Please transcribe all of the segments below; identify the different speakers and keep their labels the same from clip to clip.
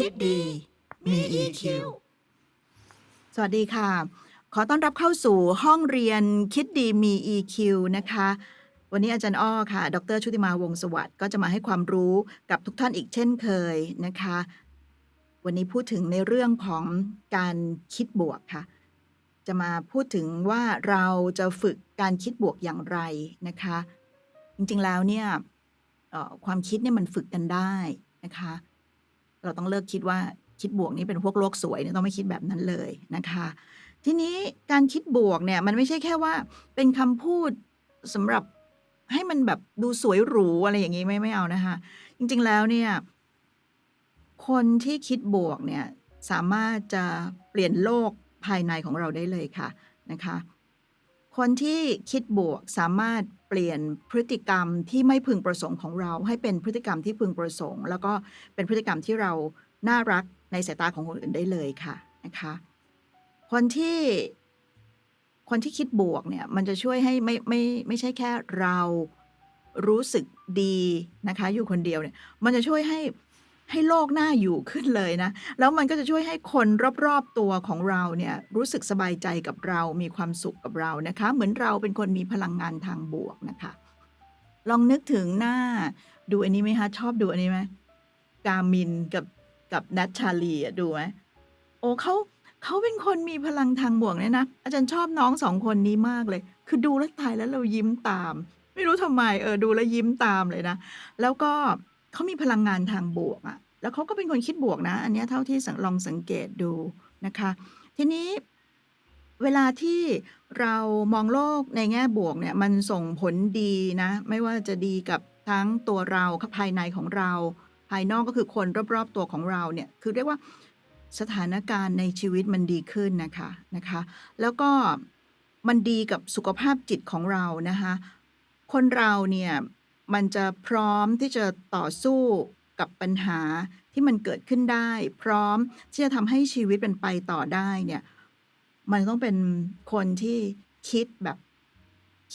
Speaker 1: คิดดี มี EQ
Speaker 2: สวัสดีค่ะ ขอต้อนรับเข้าสู่ห้องเรียนคิดดีมี EQ นะคะ วันนี้อาจารย์อ้อค่ะ ดรชุติมาวงศสวัสดิ์ก็จะมาให้ความรู้กับทุกท่านอีกเช่นเคยนะคะ วันนี้พูดถึงในเรื่องของการคิดบวกค่ะ จะมาพูดถึงว่าเราจะฝึกการคิดบวกอย่างไรนะคะ จริงๆแล้วเนี่ยความคิดเนี่ยมันฝึกกันได้นะคะ เราต้องเลิกคิดว่าคิดบวกนี่เป็นพวกโลกสวยเนี่ยต้องไม่คิดแบบนั้นเลยนะคะ ทีนี้การคิดบวกเนี่ยมันไม่ใช่แค่ว่าเป็นคำพูดสำหรับให้มันแบบดูสวยหรูอะไรอย่างนี้ไม่ไม่เอานะคะ จริงๆแล้วเนี่ย คนที่คิดบวกเนี่ยสามารถจะเปลี่ยนโลกภายในของเราได้เลยค่ะนะคะ คนที่คิดบวกสามารถ ปลี่ยนพฤติกรรมที่ไม่พึงประสงค์ของเรา ให้เป็นพฤติกรรมที่พึงประสงค์ แล้วก็เป็นพฤติกรรมที่เราน่ารักในสายตาของคนอื่นได้เลยค่ะนะคะคนที่คนที่คิดบวกเนี่ยมันจะช่วยให้ไม่ไม่ไม่ใช่แค่เรารู้สึกดีนะคะ อยู่คนเดียวเนี่ยมันจะช่วยให้ ให้โลกน่าอยู่ขึ้นเลยนะ แล้วมันก็จะช่วยให้คนรอบๆตัวของเราเนี่ยรู้สึกสบายใจกับเรา มีความสุขกับเรานะคะ เหมือนเราเป็นคนมีพลังงานทางบวกนะคะ ลองนึกถึงหน้าดูอันนี้ไหมคะชอบดูอันนี้ไหมกามินกับกับนัทชาลีอะดูไหมโอ้เขาเขาเป็นคนมีพลังทางบวกเนี่ยนะ อาจารย์ชอบน้องสองคนนี้มากเลย คือดูแล้วตายแล้วเรายิ้มตาม ไม่รู้ทำไมเออดูแล้วยิ้มตามเลยนะ แล้วก็เขามีพลังงานทางบวกอะ แล้วเขาก็เป็นคนคิดบวกนะ อันนี้เท่าที่สังลองสังเกตดูนะคะ ทีนี้เวลาที่เรามองโลกในแง่บวกเนี่ยมันส่งผลดีนะ ไม่ว่าจะดีกับทั้งตัวเราภายในของเรา ภายนอกก็คือคนรอบๆตัวของเราเนี่ยคือเรียกว่าสถานการณ์ในชีวิตมันดีขึ้นนะคะนะคะ แล้วก็มันดีกับสุขภาพจิตของเรานะคะ คนเราเนี่ยมันจะพร้อมที่จะต่อสู้กับปัญหา ที่มันเกิดขึ้นได้ พร้อมที่จะทำให้ชีวิตเป็นไปต่อได้เนี่ย มันต้องเป็นคนที่คิดแบบ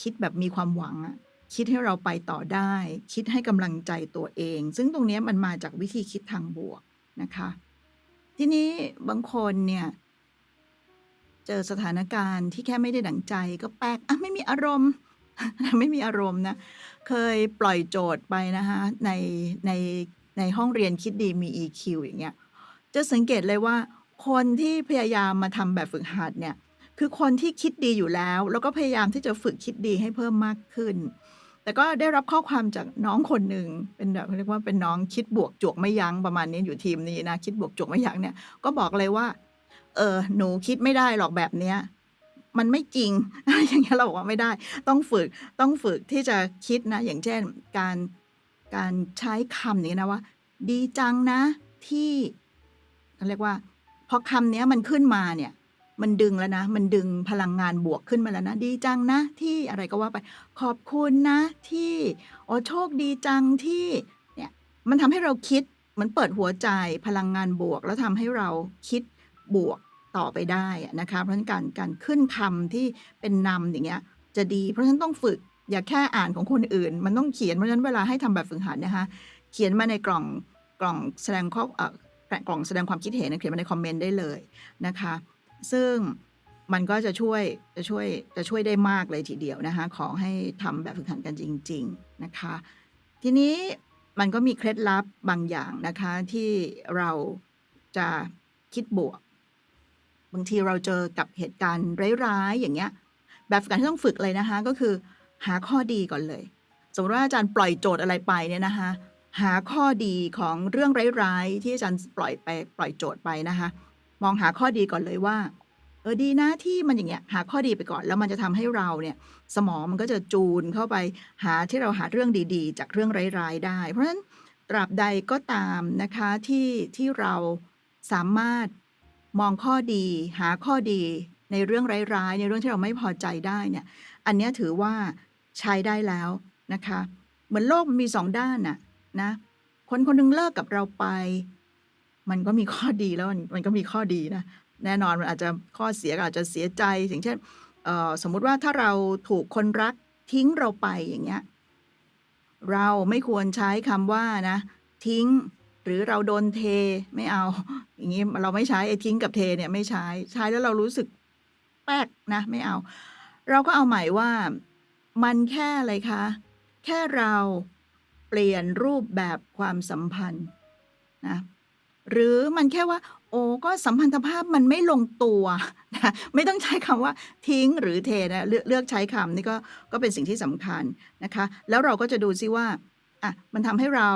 Speaker 2: คิดแบบมีความหวังอะคิดให้เราไปต่อได้ คิดให้กำลังใจตัวเอง ซึ่งตรงนี้มันมาจากวิธีคิดทางบวกนะคะ ทีนี้บางคนเนี่ย เจอสถานการณ์ที่แค่ไม่ได้ดั่งใจก็แปลกอะไม่มีอารมณ์ไม่มีอารมณ์นะ เคยปล่อยโจทย์ไปนะคะในใน ในห้องเรียนคิดดีมี EQ อย่างเงี้ยจะสังเกตเลยว่า คนที่พยายามมาทำแบบฝึกหัดเนี่ยคือคนที่คิดดีอยู่แล้ว แล้วก็พยายามที่จะฝึกคิดดีให้เพิ่มมากขึ้น แต่ก็ได้รับข้อความจากน้องคนหนึ่งเป็นแบบเขาเรียกว่าเป็นน้องคิดบวกจวกไม่ยั้งประมาณนี้อยู่ทีมนี้นะคิดบวกจวกไม่ยั้งเนี่ยก็บอกเลยว่า เออหนูคิดไม่ได้หรอกแบบเนี้ยมันไม่จริง อย่างเงี้ยเราบอกว่าไม่ได้ ต้องฝึกต้องฝึกที่จะคิดนะ อย่างเช่น การ การใช้คำอย่างนี้นะว่า ดีจังนะที่เขาเรียกว่าพอคำเนี้ยมันขึ้นมาเนี่ย มันดึงแล้วนะ มันดึงพลังงานบวกขึ้นมาแล้วนะ ดีจังนะ ที่อะไรก็ว่าไป ขอบคุณนะ ที่โอ้โชคดีจังที่เนี่ยมันทำให้เราคิดเหมือนเปิดหัวใจพลังงานบวก แล้วทำให้เราคิดบวกต่อไปได้นะคะ เพราะฉะนั้นการการขึ้นคำที่เป็นนำอย่างเงี้ยจะดี เพราะฉะนั้นต้องฝึก อย่าแค่อ่านของคนอื่น มันต้องเขียนเพราะฉะนั้นเวลาให้ทำแบบฝึกหัดนะคะเขียนมาในกล่องกล่องแสดงข้อกล่องแสดงความคิดเห็นเขียนมาในคอมเมนต์ได้เลยนะคะ ซึ่งมันก็จะช่วยจะช่วยจะช่วยได้มากเลยทีเดียวนะคะ ขอให้ทำแบบฝึกหัดกันจริง ๆนะคะ ทีนี้มันก็มีเคล็ดลับบางอย่างนะคะที่เราจะคิดบวก บางทีเราเจอกับเหตุการณ์ร้ายๆอย่างเงี้ย แบบฝึกหัดที่ต้องฝึกเลยนะคะ ก็คือ หาข้อดีก่อนเลย สมมติว่าอาจารย์ปล่อยโจทย์อะไรไปเนี่ยนะคะหาข้อดีของเรื่องร้ายๆที่อาจารย์ปล่อยไปปล่อยโจทย์ไปนะคะ มองหาข้อดีก่อนเลยว่า เออดีนะที่มันอย่างเงี้ยหาข้อดีไปก่อนแล้วมันจะทำให้เราเนี่ย สมองมันก็จะจูนเข้าไปหาที่เราหาเรื่องดีๆ จากเรื่องร้ายๆได้ เพราะฉะนั้นตราบใดก็ตามนะคะที่ที่เราสามารถมองข้อดี หาข้อดีในเรื่องร้ายๆ ในเรื่องที่เราไม่พอใจได้เนี่ย อันเนี้ยถือว่า ใช้ได้แล้วนะคะ เหมือนโลกมันมีสองด้านน่ะนะคนคนหนึงเลิกกับเราไป มันก็มีข้อดีแล้วมันมันก็มีข้อดีนะแน่นอนมันอาจจะข้อเสียก็อาจจะเสียใจอย่างเช่นสมมุติว่าถ้าเราถูกคนรักทิ้งเราไปอย่างเงี้ยเราไม่ควรใช้คำว่านะ ทิ้งหรือเราโดนเทไม่เอา อย่างนี้เราไม่ใช้ไอ้ทิ้งกับเทเนี่ยไม่ใช้ใช้แล้วเรารู้สึกแป๊กนะ ไม่เอา เราก็เอาใหม่ว่า มันแค่อะไรคะ แค่เราเปลี่ยนรูปแบบความสัมพันธ์นะหรือมันแค่ว่า โอ้ก็สัมพันธภาพมันไม่ลงตัวนะไม่ต้องใช้คำว่าทิ้งหรือเทนะเลือกเลือกใช้คำนี่ก็ก็เป็นสิ่งที่สำคัญนะคะ แล้วเราก็จะดูซิว่าอะมันทำให้เรา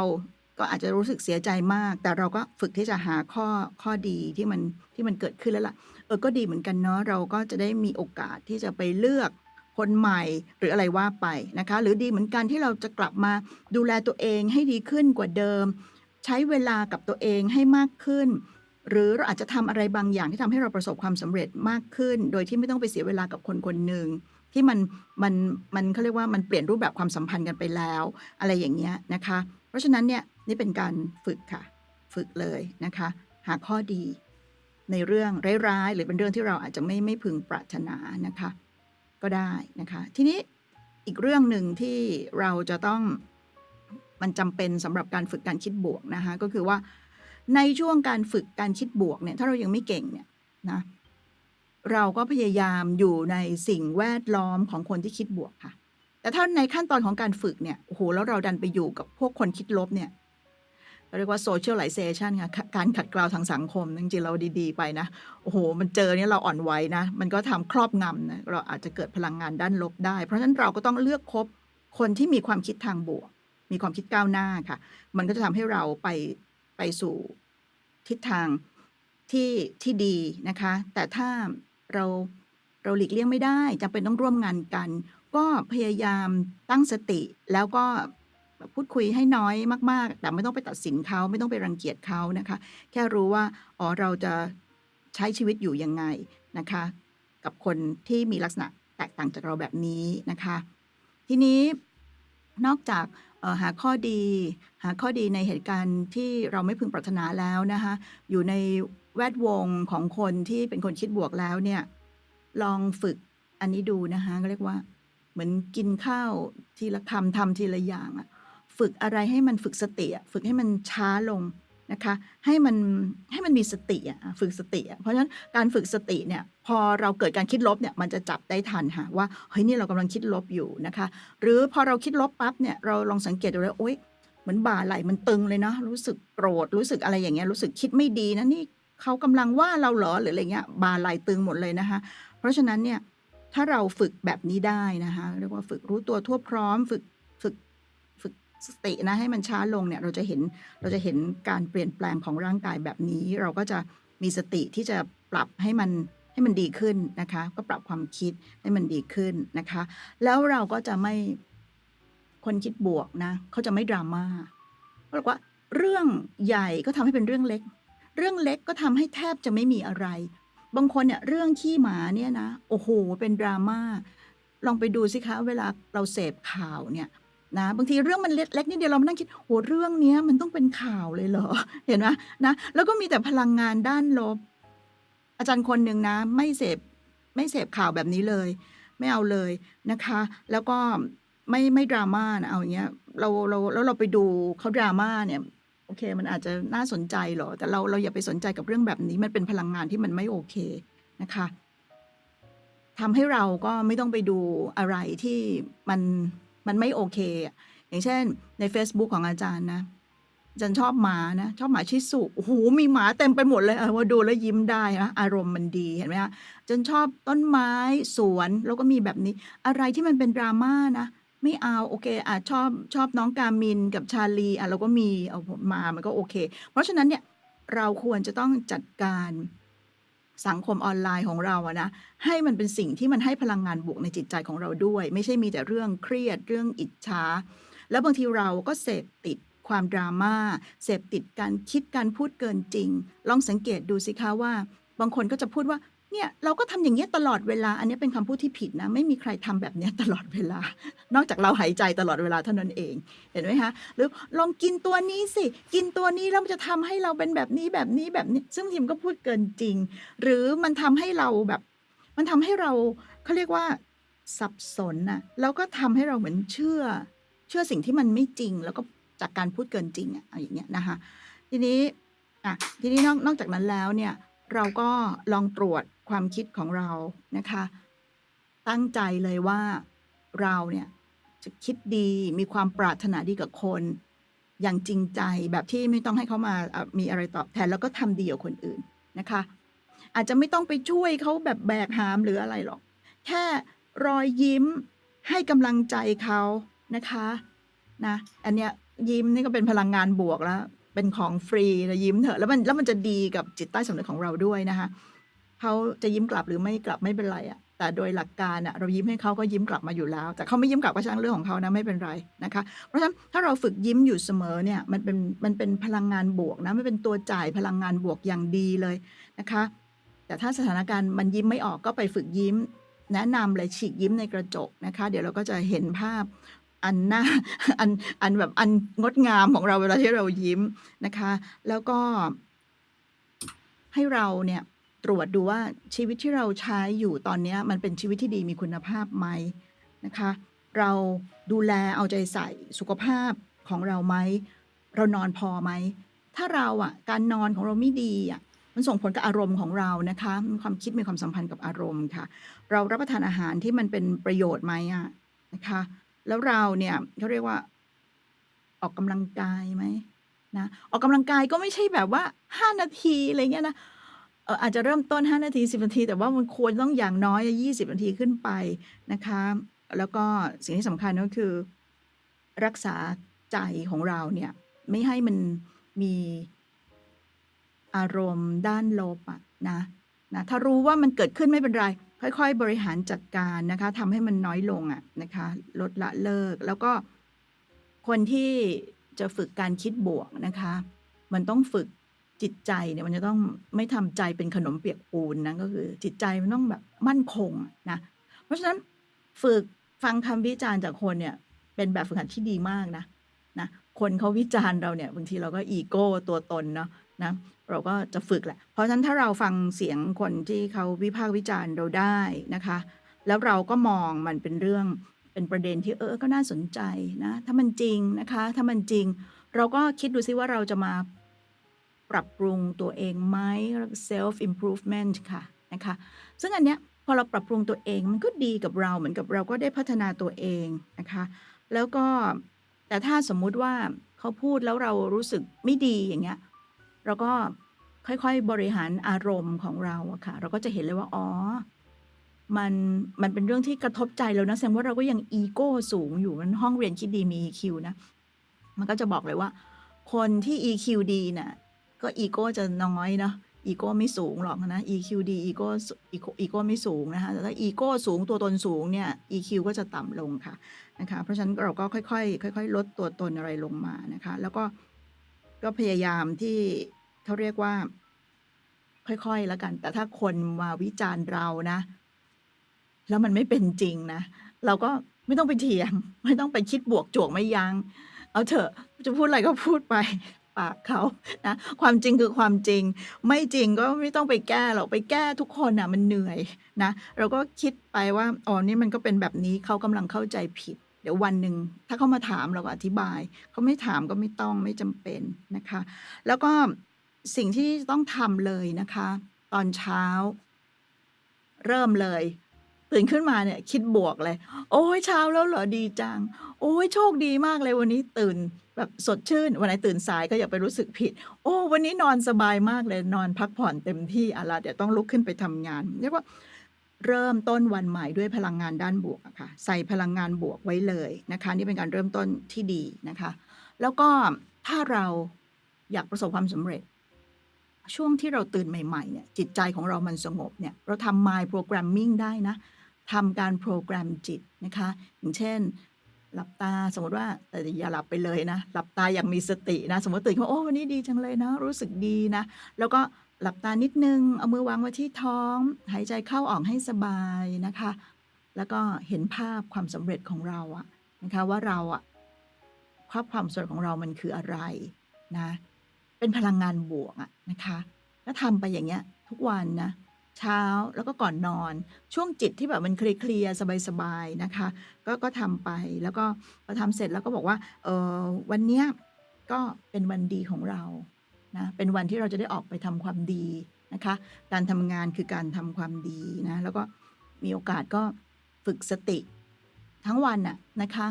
Speaker 2: ก็อาจจะรู้สึกเสียใจมาก แต่เราก็ฝึกที่จะหาข้อข้อดีที่มันที่มันเกิดขึ้นแล้วล่ะ เออก็ดีเหมือนกันเนาะเราก็จะได้มีโอกาสที่จะไปเลือก คนใหม่หรืออะไรว่าไปนะคะ หรือดีเหมือนกันที่เราจะกลับมาดูแลตัวเองให้ดีขึ้นกว่าเดิม ใช้เวลากับตัวเองให้มากขึ้น หรือเราอาจจะทำอะไรบางอย่างที่ทำให้เราประสบความสำเร็จมากขึ้น โดยที่ไม่ต้องไปเสียเวลากับคนคนหนึ่งที่มันมันมันเขาเรียกว่ามันเปลี่ยนรูปแบบความสัมพันธ์กันไปแล้ว อะไรอย่างเงี้ยนะคะ เพราะฉะนั้นเนี่ยนี่เป็นการฝึกค่ะ ฝึกเลยนะคะ หาข้อดีในเรื่องร้ายๆ หรือเป็นเรื่องที่เราอาจจะไม่ไม่พึงปรารถนานะคะ ก็ได้นะคะ ทีนี้อีกเรื่องหนึ่งที่เราจะต้องมันจำเป็นสำหรับการฝึกการคิดบวกนะคะก็คือว่าในช่วงการฝึกการคิดบวกเนี่ยถ้าเรายังไม่เก่งเนี่ยนะเราก็พยายามอยู่ในสิ่งแวดล้อมของคนที่คิดบวกค่ะ แต่ถ้าในขั้นตอนของการฝึกเนี่ยโอ้โหแล้วเราดันไปอยู่กับพวกคนคิดลบเนี่ย เรียกว่า socialization ค่ะการขัดเกลาทางสังคม จริงๆเราดีๆ ไปนะ โอ้โห มันเจอเนี่ยเราอ่อนไหวนะ มันก็ทำครอบงำนะ เราอาจจะเกิดพลังงานด้านลบได้ เพราะฉะนั้นเราก็ต้องเลือกคบคนที่มีความคิดทางบวก มีความคิดก้าวหน้าค่ะ มันก็จะทำให้เราไปไปสู่ทิศทางที่ที่ดีนะคะ แต่ถ้าเราเราหลีกเลี่ยงไม่ได้จำเป็นต้องร่วมงานกัน ก็พยายามตั้งสติแล้วก็ พูดคุยให้น้อยมาก ๆ แต่ไม่ต้องไปตัดสินเขาไม่ต้องไปรังเกียจเขานะคะ แค่รู้ว่าอ๋อเราจะใช้ชีวิตอยู่ยังไงนะคะ กับคนที่มีลักษณะแตกต่างจากเราแบบนี้นะคะ ทีนี้นอกจากหาข้อดี หาข้อดีในเหตุการณ์ที่เราไม่พึงปรารถนาแล้วนะคะอยู่ในแวดวงของคนที่เป็นคนคิดบวกแล้วเนี่ยลองฝึกอันนี้ดูนะคะก็เรียกว่า เหมือนกินข้าวทีละคำทำทีละอย่างอะ ฝึกอะไรให้มันฝึกสติฝึกให้มันช้าลงนะคะให้มันให้มันมีสติอะฝึกสติอะเพราะฉะนั้นการฝึกสติเนี่ยพอเราเกิดการคิดลบเนี่ยมันจะจับได้ทันค่ะว่าเฮ้ยนี่เรากำลังคิดลบอยู่นะคะหรือพอเราคิดลบปั๊บเนี่ยเราลองสังเกตดูแล้วโอ๊ยเหมือนบ่าไหล่มันตึงเลยเนะรู้สึกโกรธรู้สึกอะไรอย่างเงี้ยรู้สึกคิดไม่ดีนะนี่เขากำลังว่าเราเหรอหรืออะไรเงี้ยบ่าไหล่ตึงหมดเลยนะคะเพราะฉะนั้นเนี่ยถ้าเราฝึกแบบนี้ได้นะคะเรียกว่าฝึกรู้ตัวทั่วพร้อม ฝึก สตินะให้มันช้าลงเนี่ยเราจะเห็นเราจะเห็นการเปลี่ยนแปลงของร่างกายแบบนี้ เราก็จะมีสติที่จะปรับให้มันให้มันดีขึ้นนะคะ ก็ปรับความคิดให้มันดีขึ้นนะคะ แล้วเราก็จะไม่คนคิดบวกนะเขาจะไม่ดราม่าเพราะว่าเรื่องใหญ่ก็ทำให้เป็นเรื่องเล็ก เรื่องเล็กก็ทำให้แทบจะไม่มีอะไร บางคนเนี่ยเรื่องขี้หมาเนี่ยนะโอ้โหเป็นดราม่าลองไปดูสิคะ เวลาเราเสพข่าวเนี่ย นะ บางทีเรื่องมันเล็กๆนิดเดียวเรามานั่งคิดโหเรื่องเนี้ยมันต้องเป็นข่าวเลยเหรอ เห็นไหมนะ แล้วก็มีแต่พลังงานด้านลบ อาจารย์คนหนึ่งนะ ไม่เสพไม่เสพข่าวแบบนี้เลย ไม่เอาเลยนะคะ แล้วก็ไม่ไม่ดราม่านะเอาอย่างเงี้ยเราเราแล้วเราไปดูเขาดราม่าเนี่ยโอเค มันอาจจะน่าสนใจเหรอ แต่เราเราอย่าไปสนใจกับเรื่องแบบนี้ มันเป็นพลังงานที่มันไม่โอเคนะคะทำให้เราก็ไม่ต้องไปดูอะไรที่มัน มันไม่โอเคอะอย่างเช่น ใน Facebook ของอาจารย์นะอาจารย์ชอบหมานะชอบหมาชิสุโอ้โหมีหมาเต็มไปหมดเลยเออว่าดูแล้วยิ้มได้นะอารมณ์มันดีเห็นไหมคะอาจารย์ชอบต้นไม้สวนแล้วก็มีแบบนี้ อะไรที่มันเป็นดราม่านะไม่เอาโอเคอะชอบชอบน้องกามินกับชาลีอะเราก็มีเอามามันก็โอเค เพราะฉะนั้นเนี่ยเราควรจะต้องจัดการ สังคมออนไลน์ของเราอะนะให้มันเป็นสิ่งที่มันให้พลังงานบวกในจิตใจของเราด้วย ไม่ใช่มีแต่เรื่องเครียดเรื่องอิจฉาแล้วบางทีเราก็เสพติดความดราม่าเสพติดการคิดการพูดเกินจริง ลองสังเกตดูสิคะว่า บางคนก็จะพูดว่า เนี่ยเราก็ทำอย่างเงี้ยตลอดเวลา อันนี้เป็นคำพูดที่ผิดนะ ไม่มีใครทำแบบเนี้ยตลอดเวลา นอกจากเราหายใจตลอดเวลาเท่านั้นเอง เห็นไหมคะ หรือลองกินตัวนี้สิ กินตัวนี้แล้วมันจะทำให้เราเป็นแบบนี้แบบนี้แบบนี้ ซึ่งทีมก็พูดเกินจริง หรือมันทำให้เราแบบ มันทำให้เราเขาเรียกว่าสับสนน่ะแล้วก็ทำให้เราเหมือนเชื่อ เชื่อสิ่งที่มันไม่จริง แล้วก็จากการพูดเกินจริงอะอย่างเงี้ยนะคะ ทีนี้อะทีนี้นอกนอกจากนั้นแล้วเนี่ย เราก็ลองตรวจความคิดของเรานะคะ ตั้งใจเลยว่าเราเนี่ยจะคิดดีมีความปรารถนาดีกับคน อย่างจริงใจแบบที่ไม่ต้องให้เขามามีอะไรตอบแทนแล้วก็ทำดีกับคนอื่นนะคะ อาจจะไม่ต้องไปช่วยเขาแบบแบกหามหรืออะไรหรอก แค่รอยยิ้มให้กำลังใจเขานะคะนะอันเนี้ยยิ้มนี่ก็เป็นพลังงานบวกแล้ว เป็นของฟรีนะยิ้มเถอะแล้วมันแล้วมันจะดีกับจิตใต้สำนึกของเราด้วยนะคะเขาจะยิ้มกลับหรือไม่กลับไม่เป็นไรอะแต่โดยหลักการอะเรายิ้มให้เขาก็ยิ้มกลับมาอยู่แล้ว แต่เขาไม่ยิ้มกลับก็ช่างเรื่องของเขานะไม่เป็นไรนะคะ เพราะฉะนั้นถ้าเราฝึกยิ้มอยู่เสมอเนี่ยมันเป็นมันเป็นพลังงานบวกนะไมันเป็นตัวจ่ายพลังงานบวกอย่างดีเลยนะคะ แต่ถ้าสถานการณ์มันยิ้มไม่ออกก็ไปฝึกยิ้มแนะนำเลยฉีกยิ้มในกระจกนะคะ เดี๋ยวเราก็จะเห็นภาพ อันหน้าอันอันแบบอันงดงามของเราเวลาที่เรายิ้มนะคะ แล้วก็ ให้เราเนี่ยตรวจดูว่าชีวิตที่เราใช้อยู่ตอนนี้มันเป็นชีวิตที่ดีมีคุณภาพไหมนะคะ เราดูแลเอาใจใส่สุขภาพของเราไหมเรานอนพอไหมถ้าเราอะการนอนของเราไม่ดีอะมันส่งผลกับอารมณ์ของเรานะคะมีความคิดมีความสัมพันธ์กับอารมณ์ค่ะ เรารับประทานอาหารที่มันเป็นประโยชน์ไหมอะนะคะ แล้วเราเนี่ยเขาเรียกว่า ออกกำลังกายไหมนะออกกำลังกายก็ไม่ใช่แบบว่า5นาทีอะไรเงี้ยนะเอออาจจะเริ่มต้น 5 นาที 10 นาที แต่ว่ามันควรต้องอย่างน้อย 20 นาทีขึ้นไปนะคะ แล้วก็สิ่งที่สำคัญก็คือ รักษาใจของเราเนี่ย ไม่ให้มันมีอารมณ์ด้านลบอะนะนะ ถ้ารู้ว่ามันเกิดขึ้นไม่เป็นไร ค่อยๆ บริหารจัดการนะคะทำให้มันน้อยลงอะนะคะ ลดละเลิก แล้วก็คนที่จะฝึกการคิดบวกนะคะ มันต้องฝึกจิตใจเนี่ยมันจะต้องไม่ทำใจเป็นขนมเปียกปูนนะก็คือ จิตใจมันต้องแบบมั่นคงนะเพราะฉะนั้นฝึกฟังคำวิจารณ์จากคนเนี่ยเป็นแบบฝึกหัดที่ดีมากนะนะคนเขาวิจารณ์เราเนี่ยบางทีเราก็อีโก้ตัวตนเนาะ นะเราก็จะฝึกแหละ เพราะฉะนั้นถ้าเราฟังเสียงคนที่เขาวิพากษ์วิจารณ์เราได้นะคะ แล้วเราก็มองมันเป็นเรื่องเป็นประเด็นที่เออก็น่าสนใจนะ ถ้ามันจริงนะคะ ถ้ามันจริง เราก็คิดดูซิว่าเราจะมาปรับปรุงตัวเองไหม self improvement ค่ะนะคะ ซึ่งอันเนี้ยพอเราปรับปรุงตัวเองมันก็ดีกับเราเหมือนกับเราก็ได้พัฒนาตัวเองนะคะ แล้วก็แต่ถ้าสมมุติว่าเขาพูดแล้วเรารู้สึกไม่ดีอย่างเงี้ย เราก็ค่อยๆ บริหารอารมณ์ของเราอะค่ะ เราก็จะเห็นเลยว่า อ๋อ มัน มันเป็นเรื่องที่กระทบใจเรานะ แสดงว่าเราก็ยังอีโก้สูงอยู่ มันห้องเรียนคิดดีมี EQ นะ มันก็จะบอกเลยว่า คนที่ EQ ดีน่ะ ก็อีโก้จะน้อยเนาะ อีโก้ไม่สูงหรอกนะ EQ ดีอีโก้อีโก้ไม่สูงนะคะ แต่ถ้าอีโก้สูงตัวตนสูงเนี่ย EQ ก็จะต่ำลงค่ะ นะคะ เพราะฉะนั้นเราก็ค่อยๆ ค่อย ๆ ลดตัวตนอะไรลงมานะคะ แล้วก็ ก็พยายามที่เขาเรียกว่า ค่อยๆแล้วกัน แต่ถ้าคนมาวิจารณ์เรานะ แล้วมันไม่เป็นจริงนะ เราก็ไม่ต้องไปเถียง ไม่ต้องไปคิดบวกจวกไม่ยัง้งเอาเถอะจะพูดอะไรก็พูดไปปากเขานะความจริงคือความจริง ไม่จริงก็ไม่ต้องไปแก้หรอกไปแก้ทุกคนอะ มันเหนื่อยนะ เราก็คิดไปว่าอ๋อนี่มันก็เป็นแบบนี้เขากำลังเข้าใจผิด เดี๋ยววันหนึ่งถ้าเขามาถามเราก็อธิบาย เขาไม่ถามก็ไม่ต้องไม่จำเป็นนะคะ แล้วก็สิ่งที่ต้องทำเลยนะคะ ตอนเช้า เริ่มเลยตื่นขึ้นมาเนี่ย คิดบวกเลย โอ้ยเช้าแล้วเหรอดีจัง โอ้ยโชคดีมากเลยวันนี้ตื่นแบบสดชื่น วันไหนตื่นสายก็อย่าไปรู้สึกผิด โอ้ วันนี้นอนสบายมากเลยนอนพักผ่อนเต็มที่อะละเดี๋ยวต้องลุกขึ้นไปทำงานเรียกว่า เริ่มต้นวันใหม่ด้วยพลังงานด้านบวกอะค่ะใส่พลังงานบวกไว้เลยนะคะ นี่เป็นการเริ่มต้นที่ดีนะคะ แล้วก็ถ้าเราอยากประสบความสำเร็จ ช่วงที่เราตื่นใหม่ๆเนี่ยจิตใจของเรามันสงบเนี่ยเราทำ mind programming ได้นะทำการโปรแกรมจิตนะคะ อย่างเช่น หลับตาสมมติว่าแต่อย่าหลับไปเลยนะ หลับตาอย่างมีสตินะ สมมติตื่นขึ้นมาโอ้วันนี้ดีจังเลยนะ รู้สึกดีนะ แล้วก็ หลับตานิดนึง เอามือวางไว้ที่ท้อง หายใจเข้าออกให้สบายนะคะ แล้วก็เห็นภาพความสำเร็จของเราอะนะคะว่าเราอะภาพความสำเร็จของเรามันคืออะไรนะ เป็นพลังงานบวกอะนะคะ แล้วทำไปอย่างเงี้ยทุกวันนะเช้าแล้วก็ก่อนนอน ช่วงจิตที่แบบมันเคลียร์สบายๆนะคะ ก็ก็ทำไปแล้วก็พอทำเสร็จแล้วก็บอกว่าเออวันเนี้ยก็เป็นวันดีของเรา เป็นวันที่เราจะได้ออกไปทำความดีนะคะ การทำงานคือการทำความดีนะแล้วก็มีโอกาสก็ฝึกสติ ทั้งวันน่ะนะคะ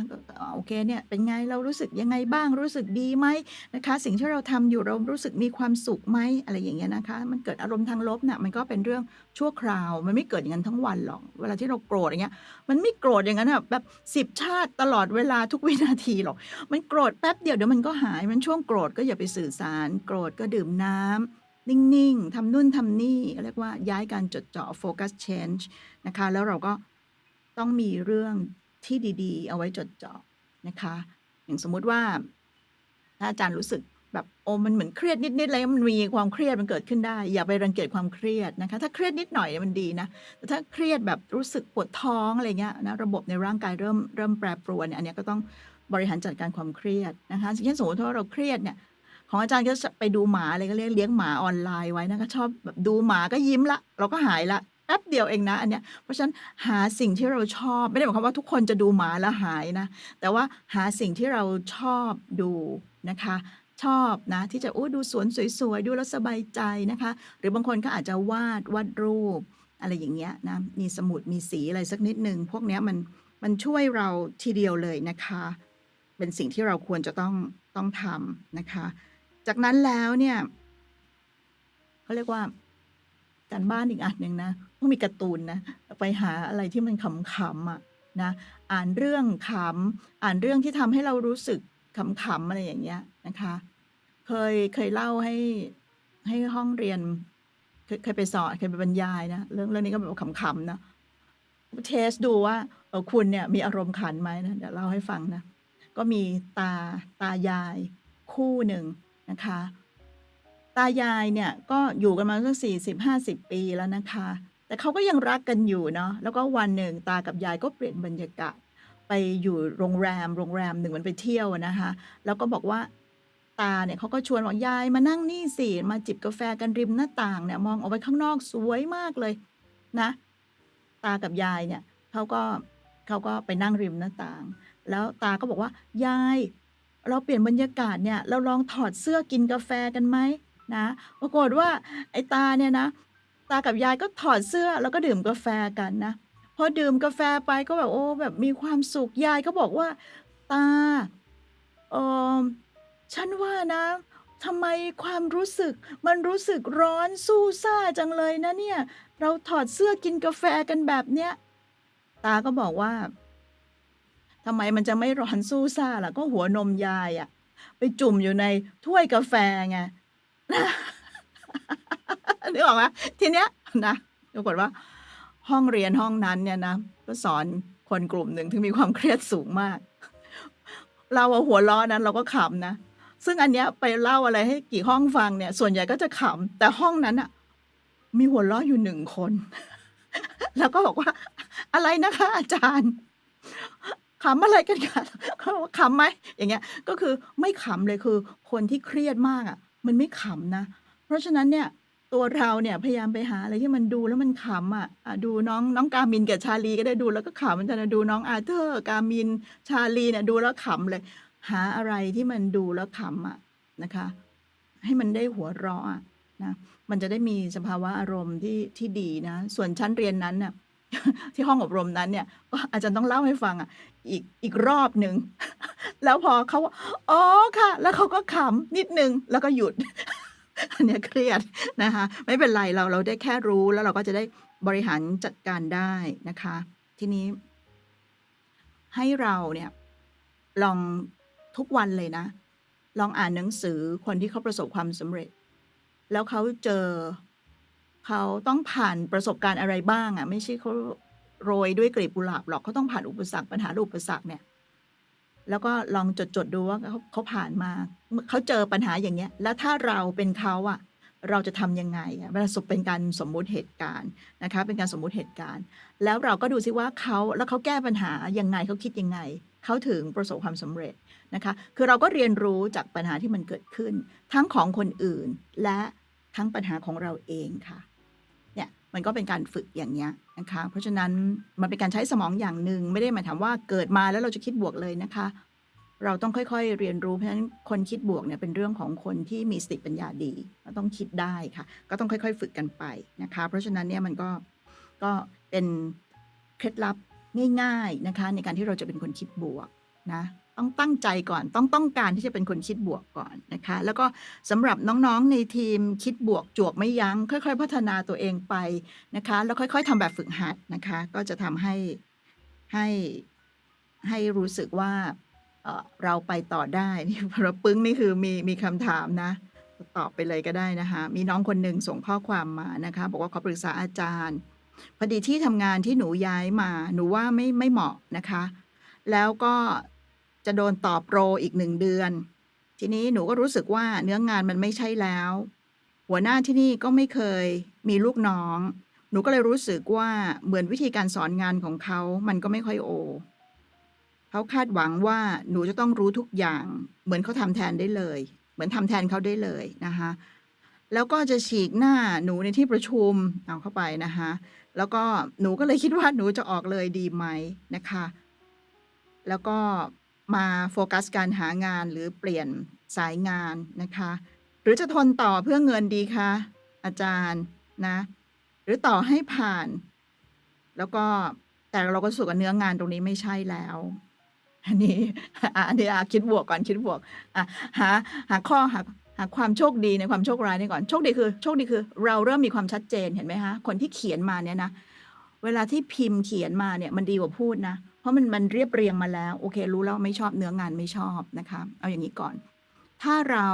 Speaker 2: โอเคเนี่ยเป็นไงเรารู้สึกยังไงบ้างรู้สึกดีไหมนะคะ สิ่งที่เราทำอยู่เรารู้สึกมีความสุขไหมอะไรอย่างเงี้ยนะคะ มันเกิดอารมณ์ทางลบน่ะมันก็เป็นเรื่องชั่วคราว มันไม่เกิดอย่างนั้นทั้งวันหรอก เวลาที่เราโกรธอย่างเงี้ย มันไม่โกรธอย่างนั้นอะแบบสิบชาติตลอดเวลาทุกวินาทีหรอก มันโกรธแป๊บเดียวเดี๋ยวมันก็หายมันช่วงโกรธก็อย่าไปสื่อสาร โกรธก็ดื่มน้ำนิ่งๆทำนู่นทำนี่เรียกว่าย้ายการจดจ่อ focus change นะคะ แล้วเราก็ต้องมีเรื่อง ที่ดีๆ เอาไว้จดจ่อนะคะ อย่างสมมุติว่าถ้าอาจารย์รู้สึกแบบโอ้มันเหมือนเครียดนิดๆอะไรมันมีความเครียดมันเกิดขึ้นได้ อย่าไปรังเกียจความเครียดนะคะ ถ้าเครียดนิดหน่อยมันดีนะแต่ถ้าเครียดแบบรู้สึกปวดท้องอะไรเงี้ยนะระบบในร่างกายเริ่มเริ่มแปรปรวนเนี่ยอันนี้ก็ต้องบริหารจัดการความเครียดนะคะเช่นสมมติว่าเราเครียดเนี่ยของอาจารย์ก็ไปดูหมาอะไรก็เรียกเลี้ยงหมาออนไลน์ไว้นะคะชอบแบบดูหมาก็ยิ้มละ เราก็หายละ ป๊บเดียวเองนะอันเนี้ยเพราะฉะนั้นหาสิ่งที่เราชอบ ไม่ได้หมายความว่าทุกคนจะดูหมาแล้วหายนะ แต่ว่าหาสิ่งที่เราชอบดูนะคะ ชอบนะ ที่จะโอ้ดูสวนสวยๆ ดูแล้วสบายใจนะคะ หรือบางคนก็อาจจะวาดวาดรูป อะไรอย่างเงี้ยนะมีสมุดมีสีอะไรสักนิดหนึ่งพวกเนี้ยมันมันช่วยเราทีเดียวเลยนะคะ เป็นสิ่งที่เราควรจะต้องต้องทำนะคะ จากนั้นแล้วเนี่ยเขาเรียกว่าการบ้านอีกอันหนึ่งนะ ต้องมีการ์ตูนนะไปหาอะไรที่มันขำๆอะนะอ่านเรื่องขำอ่านเรื่องที่ทำให้เรารู้สึกขำๆอะไรอย่างเงี้ยนะคะ เคยเคยเล่าให้ให้ห้องเรียน เคยเคยไปสอนเคยไปบรรยายนะเรื่องเรื่องนี้ก็แบบขำๆนะเทสดูว่าเออคุณเนี่ยมีอารมณ์ขันไหมนะเดี๋ยวเล่าให้ฟังนะก็มีตาตายายคู่หนึ่งนะคะ ตายายเนี่ยก็อยู่กันมาสักสี่สิบห้าสิบปีแล้วนะคะ แต่เขาก็ยังรักกันอยู่เนาะแล้วก็วันหนึ่งตากับยายก็เปลี่ยนบรรยากาศ ไปอยู่โรงแรม โรงแรมหนึ่งเหมันไปเที่ยวนะคะ แล้วก็บอกว่าตาเนี่ยเขาก็ชวนบอกยายมานั่งนี่สิมาจิบกาแฟกันริมหน้าต่างเนี่ยมองออกไปข้างนอกสวยมากเลยนะ ตากับยายเนี่ยเขาก็เขาก็ไปนั่งริมหน้าต่าง แล้วตาก็บอกว่ายายเราเปลี่ยนบรรยากาศเนี่ย เราลองถอดเสื้อกินกาแฟกันไหมนะ ปรากฏว่าไอ้ตาเนี่ยนะากับยายก็ถอดเสื้อแล้วก็ดื่มกาแฟกันนะพอดื่มกาแฟไปก็แบบโอ้แบบมีความสุขยายก็บอกว่า ตาเออฉันว่านะทำไมความรู้สึก มันรู้สึกร้อนสู้ซ่าจังเลยนะเนี่ย เราถอดเสื้อกินกาแฟกันแบบเนี้ยตาก็บอกว่าทำไมมันจะไม่ร้อนสู้ซ่าล่ะก็หัวนมยายอะไปจุ่มอยู่ในถ้วยกาแฟไง นึกออกไหมทีเนี้ยนะปรากฏว่า ห้องเรียนห้องนั้นเนี่ยนะก็สอนคนกลุ่มหนึ่งที่มีความเครียดสูงมาก เราอะหัวล้อนั้นเราก็ขำนะซึ่งอันเนี้ยไปเล่าอะไรให้กี่ห้องฟังเนี่ย ส่วนใหญ่ก็จะขำแต่ห้องนั้นอะมีหัวล้ออยู่หนึ่งคน แล้วก็บอกว่า อะไรนะคะ อาจารย์ขำอะไรกันคะเขาขำไหมอย่างเงี้ย ก็คือไม่ขำเลยคือ คนที่เครียดมากอะมันไม่ขำนะ ราะฉะนั้นเนี่ยตัวเราเนี่ยพยายามไปหาอะไรที่มันดูแล้วมันขำอะอะดูน้องน้องกามินกับชาลีก็ได้ดูแล้วก็ขำมันจะดูน้องอาเธอร์กามินชาลีเนี่ยดูแล้วขำเลย หาอะไรที่มันดูแล้วขำอะนะคะ ให้มันได้หัวเราะอะนะมันจะได้มีสภาวะอารมณ์ที่ที่ดีนะ ส่วนชั้นเรียนนั้นน่ะที่ห้องอบรมนั้นเนี่ยก็อาจารย์ต้องเล่าให้ฟังอะ อีกอีกรอบหนึ่งแล้วพอเขาอ๋อค่ะ แล้วเขาก็ขำนิดนึงแล้วก็หยุด อันนี้เครียดนะคะ ไม่เป็นไรเราเราได้แค่รู้แล้วเราก็จะได้บริหารจัดการได้นะคะ ทีนี้ ให้เราเนี่ย ลองทุกวันเลยนะ ลองอ่านหนังสือคนที่เขาประสบความสำเร็จ แล้วเขาเจอ เขาต้องผ่านประสบการณ์อะไรบ้างอะไม่ใช่เขาโรยด้วยกลีบกุหลาบหรอกเขาต้องผ่านอุปสรรคปัญหาอุปสรรคเนี่ย แล้วก็ลองจดจดๆดูว่าเขาเขาผ่านมาเขาเจอปัญหาอย่างเงี้ย แล้วถ้าเราเป็นเขาอะเราจะทำยังไงอะมันสมเป็นการสมมุติเหตุการณ์นะคะ เป็นการสมมุติเหตุการณ์ แล้วเราก็ดูซิว่าเขาแล้วเขาแก้ปัญหายังไงเขาคิดยังไงเขาถึงประสบความสำเร็จนะคะ คือเราก็เรียนรู้จากปัญหาที่มันเกิดขึ้น ทั้งของคนอื่นและทั้งปัญหาของเราเองค่ะ มันก็เป็นการฝึกอย่างเนี้ยนะคะ เพราะฉะนั้นมันเป็นการใช้สมองอย่างหนึ่งไม่ได้หมายถามว่าเกิดมาแล้วเราจะคิดบวกเลยนะคะ เราต้องค่อยๆเรียนรู้เพราะฉะนั้นคนคิดบวกเนี่ยเป็นเรื่องของคนที่มีสติปัญญาดีเราต้องคิดได้ค่ะ ก็ต้องค่อย ๆ ฝึกกันไปนะคะ เพราะฉะนั้นเนี่ยมันก็ก็เป็นเคล็ดลับง่าย ๆนะคะ ในการที่เราจะเป็นคนคิดบวกนะ ต้องตั้งใจก่อน ต้องต้องการที่จะเป็นคนคิดบวกก่อนนะคะ แล้วก็สำหรับน้องๆในทีมคิดบวกจวกไม่ยัง้งค่อย ๆ พัฒนาตัวเองไปนะคะ แล้วค่อย ๆทำแบบฝึกหัดนะคะ ก็จะทำให้ให้ให้รู้สึกว่าเเราไปต่อได้นี่พระปึ้งนี่คือมีมีคำถามนะ ตอบไปเลยก็ได้นะคะ มีน้องคนหนึ่งส่งข้อความมานะคะ บอกว่าขอปรึกษาอาจารย์พอดีที่ทำงานที่หนูย้ายมา หนูว่าไม่ไม่เหมาะนะคะ แล้วก็ จะโดนต่อโรอีกหนึ่งเดือน ทีนี้หนูก็รู้สึกว่าเนื้องานมันไม่ใช่แล้ว หัวหน้าที่นี่ก็ไม่เคยมีลูกน้อง หนูก็เลยรู้สึกว่าเหมือนวิธีการสอนงานของเขามันก็ไม่ค่อยโอ เขาคาดหวังว่าหนูจะต้องรู้ทุกอย่าง เหมือนเขาทำแทนได้เลย เหมือนทำแทนเขาได้เลยนะคะแล้วก็จะฉีกหน้าหนูในที่ประชุมเอาเข้าไปนะคะแล้วก็หนูก็เลยคิดว่าหนูจะออกเลยดีไหมนะคะ แล้วก็ มาโฟกัสการหางานหรือเปลี่ยนสายงานนะคะ หรือจะทนต่อเพื่อเงินดีคะอาจารย์นะหรือต่อให้ผ่าน แล้วก็แต่เราก็รู้สึกว่าเนื้องานตรงนี้ไม่ใช่แล้วอันนี้อันนี้คิดบวกก่อนคิดบวกอะหาหาข้อหาหาความโชคดีในความโชคร้ายนี่ก่อนโชคดีคือ โชคดีคือ เราเริ่มมีความชัดเจนเห็นไหมคะคนที่เขียนมาเนี่ยนะเวลาที่พิมพ์เขียนมาเนี่ยมันดีกว่าพูดนะ เพราะมันมันเรียบเรียงมาแล้ว โอเค รู้แล้วไม่ชอบเนื้องานไม่ชอบนะคะ เอาอย่างนี้ก่อน ถ้าเรา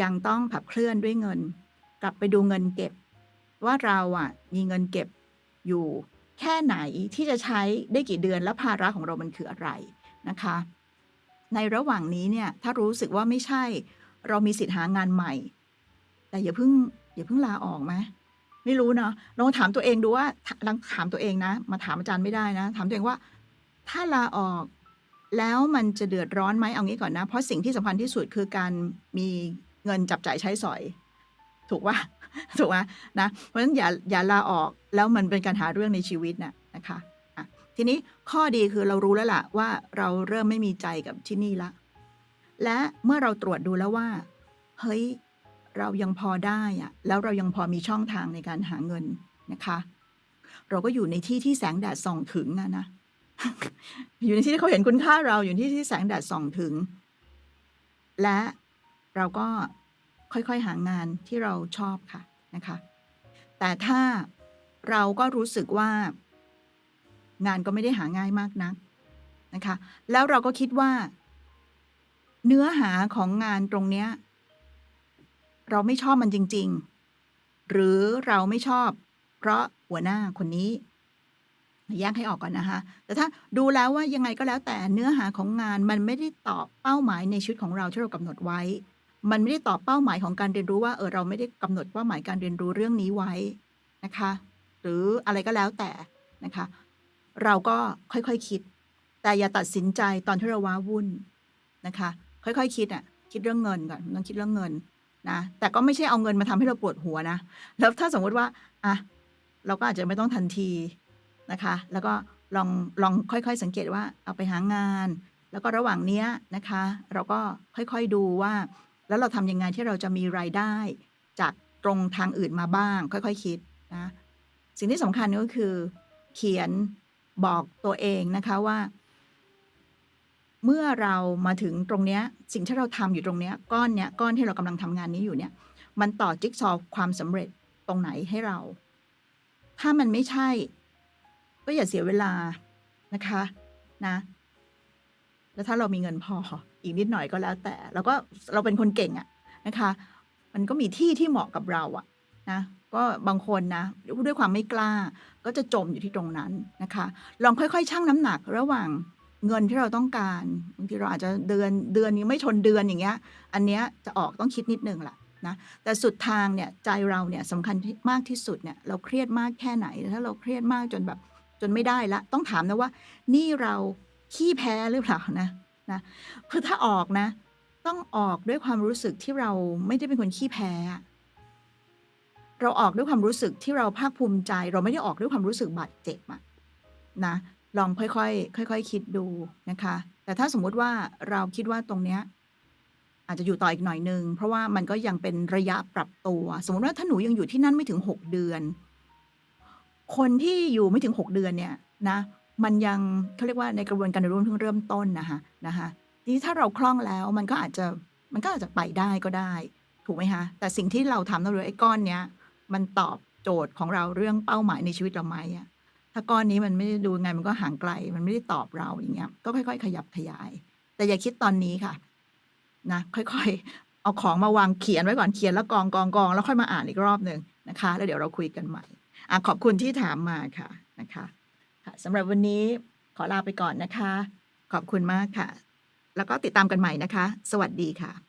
Speaker 2: ยังต้องขับเคลื่อนด้วยเงิน กลับไปดูเงินเก็บ ว่าเราอะมีเงินเก็บอยู่แค่ไหนที่จะใช้ได้กี่เดือนและภาระของเรามันคืออะไรนะคะ ในระหว่างนี้เนี่ยถ้ารู้สึกว่าไม่ใช่ เรามีสิทธิ์หางานใหม่ แต่อย่าเพิ่งอย่าเพิ่งลาออกไหมไม่รู้เนาะลองถามตัวเองดูว่าลองถามตัวเองนะ มาถามอาจารย์ไม่ได้นะ ถามตัวเองว่า ถ้าลาออกแล้วมันจะเดือดร้อนไหมเอางี้ก่อนนะ เพราะสิ่งที่สำคัญที่สุดคือการมีเงินจับจ่ายใช้สอย ถูกว่าถูกไหมนะเพราะฉะนั้นอย่าอย่าลาออกแล้วมันเป็นการหาเรื่องในชีวิตน่ะนะคะะทีนี้ข้อดีคือเรารู้แล้วล่ะว่าเราเริ่มไม่มีใจกับที่นี่ละ และเมื่อเราตรวจดูแล้วว่า เฮ้ยเรายังพอได้อะแล้วเรายังพอมีช่องทางในการหาเงินนะคะ เราก็อยู่ในที่ที่แสงแดดส่องถึงอะนะ อยู่ในที่ที่เขาเห็นคุณค่าเราอยู่ในที่ที่แสงแดดส่องถึง และเราก็ค่อยๆหางานที่เราชอบค่ะนะคะ แต่ถ้าเราก็รู้สึกว่างานก็ไม่ได้หาง่ายมากนักนะคะ แล้วเราก็คิดว่า เนื้อหาของงานตรงเนี้ย เราไม่ชอบมันจริง ๆ หรือเราไม่ชอบ เพราะหัวหน้าคนนี้ แยกให้ออกก่อนนะคะ แต่ถ้าดูแล้วว่ายังไงก็แล้วแต่เนื้อหาของงานมันไม่ได้ตอบเป้าหมายในชีวิตของเราที่เรากำหนดไว้ มันไม่ได้ตอบเป้าหมายของการเรียนรู้ว่าเออเราไม่ได้กำหนดเป้าหมายการเรียนรู้เรื่องนี้ไว้นะคะ หรืออะไรก็แล้วแต่นะคะ เราก็ค่อยๆคคิด แต่อย่าตัดสินใจตอนที่เราว้าวุ่นนะคะ ค่อยๆคคิดอะคิดเรื่องเงินก่อนต้องคิดเรื่องเงินนะแต่ก็ไม่ใช่เอาเงินมาทำให้เราปวดหัวนะแล้วถ้าสมมติว่าอะเราก็อาจจะไม่ต้องทันที นะคะ แล้วก็ลองลองค่อยๆ สังเกตว่าเอาไปหางาน แล้วก็ระหว่างเนี้ยนะคะ เราก็ค่อยๆดูว่า แล้วเราทำยังไงที่เราจะมีรายได้ จากตรงทางอื่นมาบ้าง ค่อยๆคิดนะสิ่งที่สำคัญก็คือ เขียนบอกตัวเองนะคะว่า เมื่อเรามาถึงตรงเนี้ยสิ่งที่เราทำอยู่ตรงเนี้ยก้อนเนี้ยก้อนที่เรากำลังทำงานนี้อยู่เนี่ย มันต่อจิ๊กซอว์ความสำเร็จตรงไหนให้เรา ถ้ามันไม่ใช่ ก็อย่าเสียเวลานะคะนะแล้วถ้าเรามีเงินพออีกนิดหน่อยก็แล้วแต่แล้วก็เราเป็นคนเก่งอะนะคะ มันก็มีที่ที่เหมาะกับเราอะนะก็บางคนนะด้วยความไม่กล้า ก็จะจมอยู่ที่ตรงนั้นนะคะ ลองค่อยๆ ชั่งน้ำหนักระหว่างเงินที่เราต้องการบางทีเราอาจจะเดือนเดือนนี้ไม่ชนเดือนอย่างเงี้ย อันเนี้ยจะออกต้องคิดนิดนึงแหละนะแต่สุดทางเนี่ยใจเราเนี่ยสำคัญมากที่สุดเนี่ยเราเครียดมากแค่ไหนถ้าเราเครียดมากจนแบบ จนไม่ได้ละ ต้องถามนะว่า นี่เราขี้แพ้หรือเปล่านะนะเพื่อถ้าออกนะ ต้องออกด้วยความรู้สึกที่เราไม่ได้เป็นคนขี้แพ้ เราออกด้วยความรู้สึกที่เราภาคภูมิใจ เราไม่ได้ออกด้วยความรู้สึกบาดเจ็บอะนะลองค่อยๆ ค่อยๆ คิดดูนะคะ แต่ถ้าสมมุติว่าเราคิดว่าตรงเนี้ยอาจจะอยู่ต่ออีกหน่อยหนึ่งเพราะว่ามันก็ยังเป็นระยะปรับตัว สมมติว่าถ้าหนูยังอยู่ที่นั่นไม่ถึงหกเดือน คนที่อยู่ไม่ถึงหกเดือนเนี่ยนะมันยังเขาเรียกว่าในกระบวนการเรียนรู้เพิ่งเริ่มต้นนะคะนะคะทีนี้ถ้าเราคล่องแล้วมันก็อาจจะมันก็อาจจะไปได้ก็ได้ ถูกไหมคะแต่สิ่งที่เราทำต้องรู้ไอ้ก้อนเนี้ยมันตอบโจทย์ของเราเรื่องเป้าหมายในชีวิตเราไหมอะถ้าก้อนนี้มันไม่ได้ดูไงมันก็ห่างไกล มันไม่ได้ตอบเราอย่างเงี้ยก็ค่อย ๆ ขยับขยาย แต่อย่าคิดตอนนี้ค่ะนะค่อยๆ เอาของมาวางเขียนไว้ก่อนเขียนแล้วกองกองกองแล้วค่อยมาอ่านอีกรอบหนึ่งนะคะ แล้วเดี๋ยวเราคุยกันใหม่ อขอบคุณที่ถามมาค่ะนะคะสำหรับวันนี้ขอลาไปก่อนนะคะ ขอบคุณมากค่ะ แล้วก็ติดตามกันใหม่นะคะ สวัสดีค่ะ